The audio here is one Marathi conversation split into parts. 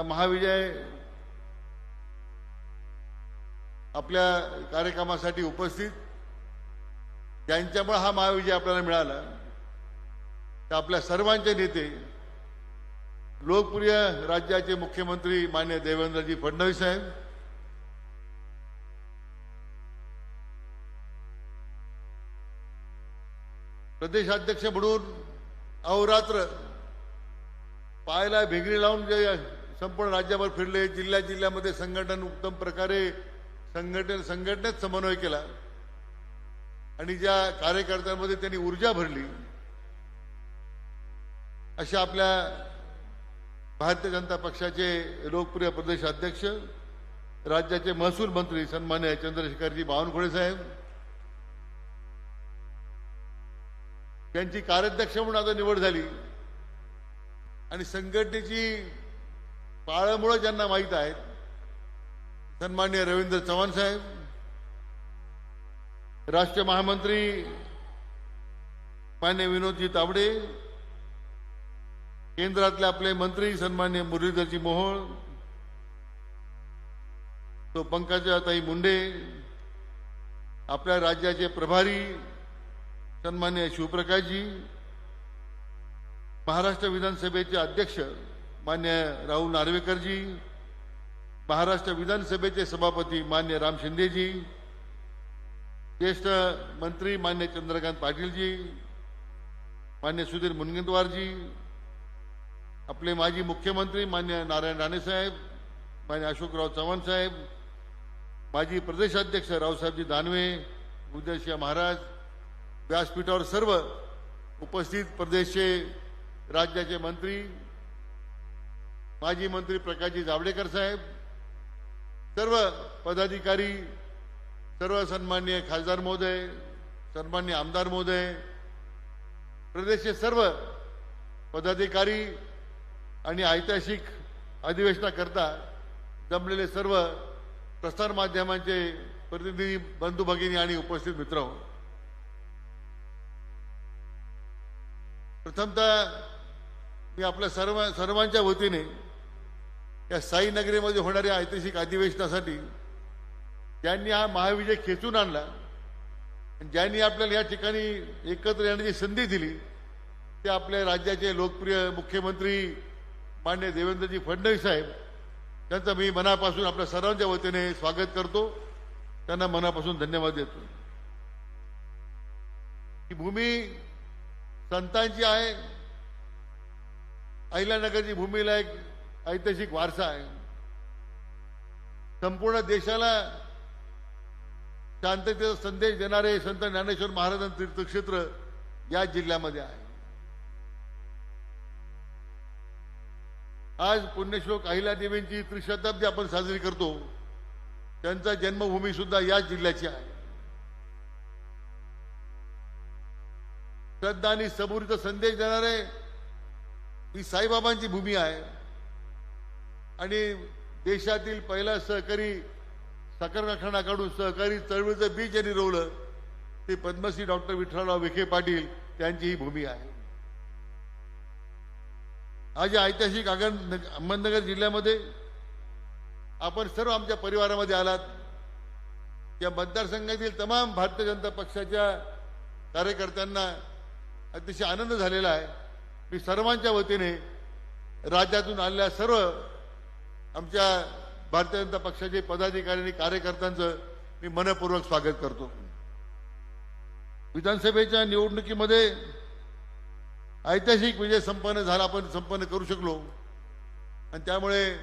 त्या महाविजय आपल्या कार्यक्रमासाठी उपस्थित त्यांच्यामुळे हा महाविजय आपल्याला मिळाला. तर आपल्या सर्वांचे नेते लोकप्रिय राज्याचे मुख्यमंत्री मान्य देवेंद्रजी फडणवीस साहेब प्रदेशाध्यक्ष म्हणून अहोरात्र पायाला भेगरी लावून जे संपूर्ण राज्यभर फिरले जिल्ह्या जिल्ह्यामध्ये संघटन उत्तम प्रकारे संघटन संघटनेत समन्वय केला. आणि ज्या कार्यकर्त्यांमध्ये त्यांनी ऊर्जा भरली अशा आपल्या भारतीय जनता पक्षाचे लोकप्रिय प्रदेश अध्यक्ष राज्याचे महसूल मंत्री सन्मान्य चंद्रशेखरजी बावनकुळे साहेब त्यांची कार्याध्यक्ष म्हणून आता निवड झाली. आणि संघटनेची पाळमुळं ज्यांना माहीत आहेत सन्मान्य रवींद्र चव्हाण साहेब राष्ट्रीय महामंत्री मान्य विनोदजी तावडे केंद्रातले आपले मंत्री सन्मान्य मुरलीधरजी मोहोळ तो पंकजाताई मुंडे आपल्या राज्याचे प्रभारी सन्मान्य शिवप्रकाशजी महाराष्ट्र विधानसभेचे अध्यक्ष मान्य राहुल नार्वेकरजी महाराष्ट्र विधानसभेचे सभापती मान्य राम शिंदेजी ज्येष्ठ मंत्री मान्य चंद्रकांत पाटीलजी मान्य सुधीर मुनगंटवारजी आपले माजी मुख्यमंत्री मान्य नारायण राणेसाहेब मान्य अशोकराव चव्हाण साहेब माजी प्रदेशाध्यक्ष रावसाहेबजी दानवे उदयसिंह महाराज व्यासपीठावर सर्व उपस्थित प्रदेशचे राज्याचे मंत्री माजी मंत्री प्रकाशजी जावडेकर साहेब सर्व पदाधिकारी सर्व सन्मान्य खासदार महोदय सन्मान्य आमदार महोदय प्रदेशचे सर्व पदाधिकारी आणि ऐतिहासिक अधिवेशनाकरता जमलेले सर्व प्रसार माध्यमांचे प्रतिनिधी बंधू भगिनी आणि उपस्थित मित्र. प्रथमतः मी आपल्या सर्व सर्वांच्या वतीने या साईनगरीमध्ये होणाऱ्या ऐतिहासिक अधिवेशनासाठी ज्यांनी हा महाविजय खेचून आणला आणि ज्यांनी आपल्याला या ठिकाणी एकत्र येण्याची संधी दिली ते आपल्या राज्याचे लोकप्रिय मुख्यमंत्री मान्य देवेंद्रजी फडणवीस साहेब त्यांचं मी मनापासून आपल्या सर्वांच्या वतीने स्वागत करतो. त्यांना मनापासून धन्यवाद देतो. ही भूमी संतांची आहे. अहिल्यानगरची भूमीला एक ऐतिहासिक वारसा आहे. संपूर्ण देशाला शांततेचा संदेश देणारे संत ज्ञानेश्वर महाराजांचं तीर्थक्षेत्र या जिल्ह्यामध्ये आहे. आज पुण्यश्लोक अहिल्यादेवींची त्रिशताब्दी आपण साजरी करतो. त्यांचा जन्मभूमी सुद्धा याच जिल्ह्याची आहे. श्रद्धा आणि सबुरीचा संदेश देणारे ही साईबाबांची भूमी आहे. आणि देशातील पहिला सहकारी साखर कारखाना सहकारी चळवळीचं बीज यांनी रोवलं ते पद्मश्री डॉक्टर विठ्ठलराव विखे पाटील त्यांची ही भूमी आहे. आज ऐतिहासिक आगन अहमदनगर जिल्ह्यामध्ये आपण सर्व आमच्या परिवारामध्ये आलात. या मतदारसंघातील तमाम भारतीय जनता पक्षाच्या कार्यकर्त्यांना अतिशय आनंद झालेला आहे. मी सर्वांच्या वतीने राज्यातून आलेल्या सर्व आमच्या भारतीय जनता पक्षाचे पदाधिकारी आणि कार्यकर्त्यांचं मी मनपूर्वक स्वागत करतो. विधानसभेच्या निवडणुकीमध्ये ऐतिहासिक विजय संपन्न झाला आपण संपन्न करू शकलो. आणि त्यामुळे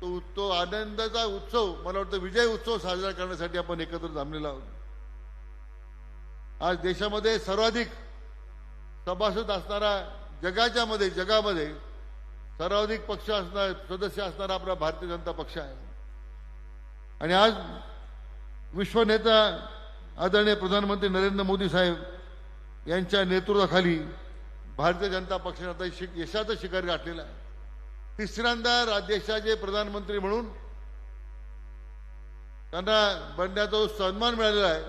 तो तो आनंदाचा उत्सव मला वाटतं विजय उत्सव साजरा करण्यासाठी आपण एकत्र जमलेलो आहोत. आज देशामध्ये सर्वाधिक सभासद असणारा जगाच्या मध्ये जगामध्ये सर्वाधिक पक्ष असणार सदस्य असणारा आपला भारतीय जनता पक्ष आहे. आणि आज विश्वनेता आदरणीय प्रधानमंत्री नरेंद्र मोदी साहेब यांच्या नेतृत्वाखाली भारतीय जनता पक्षाने आता शिक यशाचं शिखर गाठलेलं आहे. तिसऱ्यांदा रा- देशाचे प्रधानमंत्री म्हणून त्यांना बनण्याचा जो सन्मान मिळालेला आहे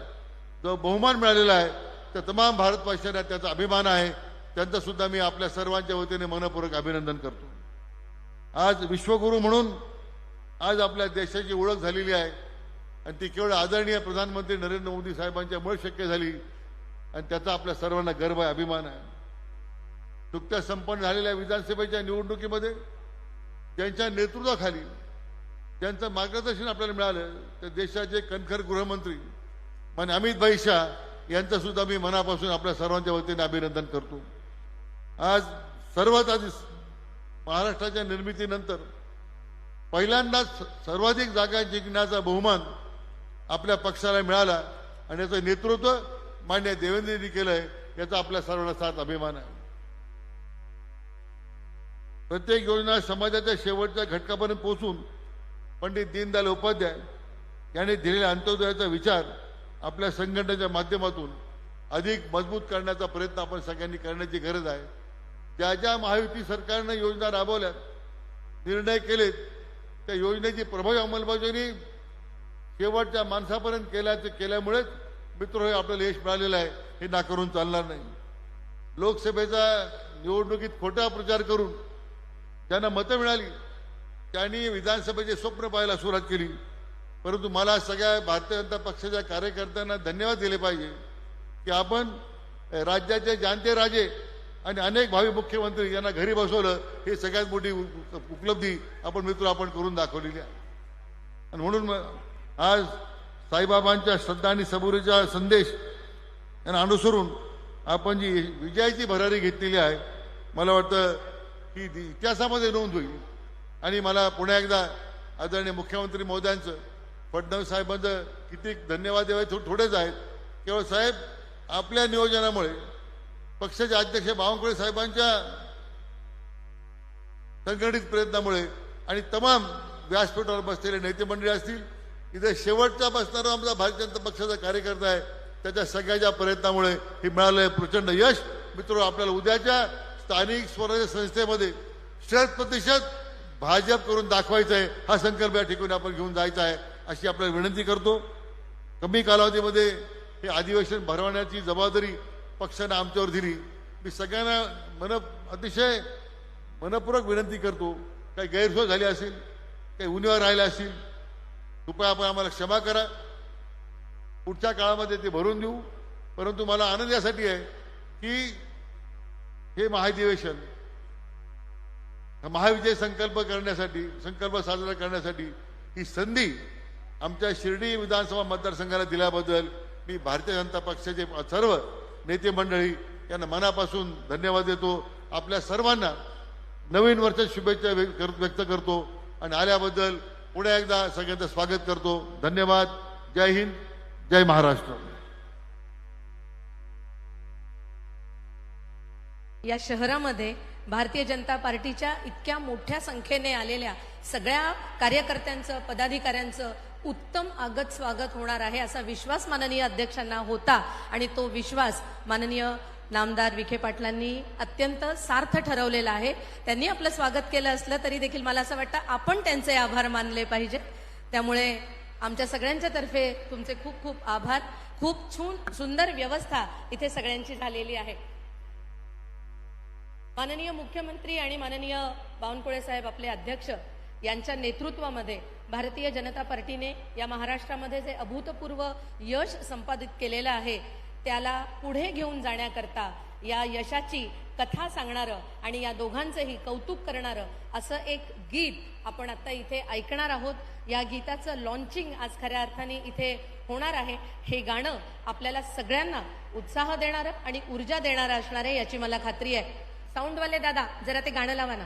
जो बहुमान मिळालेला आहे तर तमाम भारतवासियांना त्याचा अभिमान आहे. त्यांचा सुद्धा मी आपल्या सर्वांच्या वतीने मनपूर्वक अभिनंदन करतो. आज विश्वगुरू म्हणून आज आपल्या देशाची ओळख झालेली आहे. आणि ती केवळ आदरणीय प्रधानमंत्री नरेंद्र मोदी साहेबांच्यामुळे शक्य झाली. आणि त्याचा आपल्या सर्वांना गर्व आहे अभिमान आहे. नुकत्याच संपन्न झालेल्या विधानसभेच्या निवडणुकीमध्ये त्यांच्या नेतृत्वाखाली त्यांचं मार्गदर्शन आपल्याला मिळालं. तर देशाचे कणखर गृहमंत्री मान्य अमित भाई शाह यांचं सुद्धा मी मनापासून आपल्या सर्वांच्या वतीने अभिनंदन करतो. आज सर्वात आधी महाराष्ट्राच्या निर्मितीनंतर पहिल्यांदाच सर्वाधिक जागा जिंकण्याचा बहुमान आपल्या पक्षाला मिळाला आणि याचं नेतृत्व मान्य देवेंद्रजी केलंय याचा आपल्या सर्वांना साथ अभिमान आहे. प्रत्येक योजना समाजाच्या शेवटच्या घटकापर्यंत पोहोचून पंडित दीनदयाल उपाध्याय यांनी दिलेल्या अंत्योदयाचा विचार आपल्या संघटनेच्या माध्यमातून अधिक मजबूत करण्याचा प्रयत्न आपण सगळ्यांनी करण्याची गरज आहे. ज्या ज्या महायुती सरकारनं योजना राबवल्या निर्णय केलेत त्या योजनेची प्रभावी अंमलबजावणी शेवटच्या माणसापर्यंत केल्याचे केल्यामुळेच मित्र हे आपल्याला यश मिळालेलं आहे हे नाकारून चालणार नाही. लोकसभेचा निवडणुकीत खोटा प्रचार करून ज्यांना मतं मिळाली त्यांनी विधानसभेचे स्वप्न पाहायला सुरुवात केली. परंतु मला सगळ्या भारतीय जनता पक्षाच्या कार्यकर्त्यांना धन्यवाद दिले पाहिजे की आपण राज्याचे जाणते राजे आणि अनेक भावी मुख्यमंत्री यांना घरी बसवलं हे सगळ्यात मोठी उपलब्धी आपण मित्र आपण करून दाखवलेली आहे. आणि म्हणून मग आज साईबाबांच्या श्रद्धा आणि सबुरीचा संदेश यांना अनुसरून आपण जी विजयाची भरारी घेतलेली आहे मला वाटतं की ती इतिहासामध्ये नोंद होईल. आणि मला पुन्हा एकदा आदरणीय मुख्यमंत्री महोदयांचं फडणवीस साहेबांचं किती धन्यवाद द्यावे थो- थोडेच आहेत. केवळ साहेब आपल्या नियोजनामुळे पक्षाचे अध्यक्ष बावनकुळे साहेबांच्या संघटित प्रयत्नामुळे आणि तमाम व्यासपीठावर बसलेले नेते मंडळी असतील इथे शेवटचा बसणारा आमचा भारतीय जनता पक्षाचा कार्यकर्ता आहे त्याच्या सगळ्याच्या प्रयत्नामुळे हे मिळालं प्रचंड यश. मित्र आपल्याला उद्याच्या स्थानिक स्वराज्य संस्थेमध्ये शत प्रतिशत भाजप करून दाखवायचं आहे हा संकल्प या ठिकाणी आपण घेऊन जायचा आहे अशी आपल्याला विनंती करतो. कमी कालावधीमध्ये हे अधिवेशन भरवण्याची जबाबदारी पक्षानं आमच्यावर दिली. मी सगळ्यांना मन अतिशय मनपूर्वक विनंती करतो काही गैरसोय झाली असेल काही उणीवा राहिल्या असतील कृपया आपण आम्हाला क्षमा करा. पुढच्या काळामध्ये ते भरून देऊ. परंतु मला आनंद यासाठी आहे की हे महाधिवेशन महाविजय संकल्प करण्यासाठी संकल्प साजरा करण्यासाठी ही संधी आमच्या शिर्डी विधानसभा मतदारसंघाला दिल्याबद्दल मी भारतीय जनता पक्षाचे सर्व नेते मंडळी यांना मनापासून धन्यवाद देतो. आपल्या सर्वांना नवीन वर्षात शुभेच्छा व्यक्त व्यक्त करतो आणि आल्याबद्दल पुन्हा एकदा सगळ्यांचं स्वागत करतो. धन्यवाद. जय हिंद जय महाराष्ट्र. या शहरामध्ये भारतीय जनता पार्टीच्या इतक्या मोठ्या संख्येने आलेल्या सगळ्या कार्यकर्त्यांचं पदाधिकाऱ्यांचं उत्तम आगत स्वागत होणार आहे असा विश्वास माननीय अध्यक्षांना होता आणि तो विश्वास माननीय नामदार विखे पाटलांनी अत्यंत सार्थ ठरवलेला आहे. त्यांनी आपलं स्वागत केलं असलं तरी देखील मला असं वाटतं आपण त्यांचे आभार मानले पाहिजे. त्यामुळे आमच्या सगळ्यांच्या तर्फे तुमचे खूप खूप आभार. खूप छून सुंदर व्यवस्था इथे सगळ्यांची झालेली आहे. माननीय मुख्यमंत्री आणि माननीय बावनकुळे साहेब आपले अध्यक्ष यांच्या नेतृत्वामध्ये भारतीय जनता पार्टीने या महाराष्ट्रामध्ये जे अभूतपूर्व यश संपादित केलेलं आहे त्याला पुढे घेऊन जाण्याकरता या यशाची कथा सांगणारं आणि या दोघांचंही कौतुक करणारं असं एक गीत आपण आता इथे ऐकणार आहोत. या गीताचं लॉन्चिंग आज खऱ्या अर्थाने इथे होणार आहे. हे गाणं आपल्याला सगळ्यांना उत्साह देणारं आणि ऊर्जा देणारं असणार आहे याची मला खात्री आहे. साऊंडवाले दादा जरा ते गाणं लावा ना.